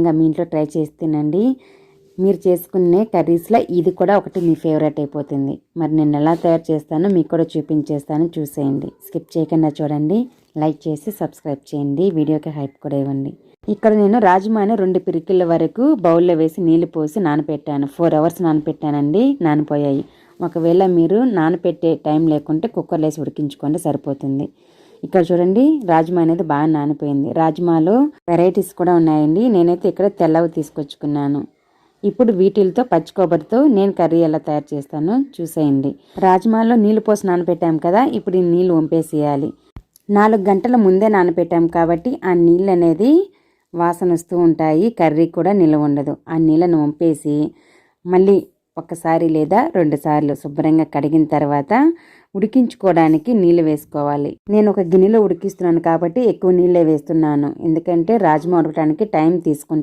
ఇంకా మీ ఇంట్లో ట్రై చేస్తేనండి మీరు చేసుకునే కర్రీస్లో ఇది కూడా ఒకటి మీ ఫేవరెట్ అయిపోతుంది. మరి నేను ఎలా తయారు చేస్తానో మీకు కూడా చూపించేస్తాను. చూసేయండి. స్కిప్ చేయకుండా చూడండి. లైక్ చేసి సబ్స్క్రైబ్ చేయండి. వీడియోకి హైప్ కూడా ఇవ్వండి. ఇక్కడ నేను రాజమాని రెండు పిరికిళ్ళ వరకు బౌల్లో వేసి నీళ్ళు పోసి నానపెట్టాను. ఫోర్ అవర్స్ నానపెట్టానండి. నానిపోయాయి. ఒకవేళ మీరు నానపెట్టే టైం లేకుంటే కుక్కర్లో వేసి ఉడికించుకోండి. సరిపోతుంది. ఇక్కడ చూడండి రాజ్మా అనేది బాగా నానిపోయింది. రాజ్మాలో వెరైటీస్ కూడా ఉన్నాయండి. నేనైతే ఇక్కడ తెల్లవి తీసుకొచ్చుకున్నాను. ఇప్పుడు వీటిలతో పచ్చి కొబ్బరితో నేను కర్రీ ఎలా తయారు చేస్తానో చూసేయండి. రాజ్మాలో నీళ్ళు పోసి నానబెట్టాం కదా ఇప్పుడు ఈ నీళ్ళు వంపేసేయాలి. నాలుగు గంటల ముందే నానబెట్టాం కాబట్టి ఆ నీళ్ళు అనేది వాసన వస్తూ ఉంటాయి. కర్రీ కూడా నిల్వ ఉండదు. ఆ నీళ్ళను వంపేసి మళ్ళీ ఒకసారి లేదా రెండు సార్లు శుభ్రంగా కడిగిన తర్వాత ఉడికించుకోవడానికి నీళ్ళు వేసుకోవాలి. నేను ఒక గిన్నెలో ఉడికిస్తున్నాను కాబట్టి ఎక్కువ నీళ్ళే వేస్తున్నాను. ఎందుకంటే రాజ్మా ఉడకడానికి టైం తీసుకుంటే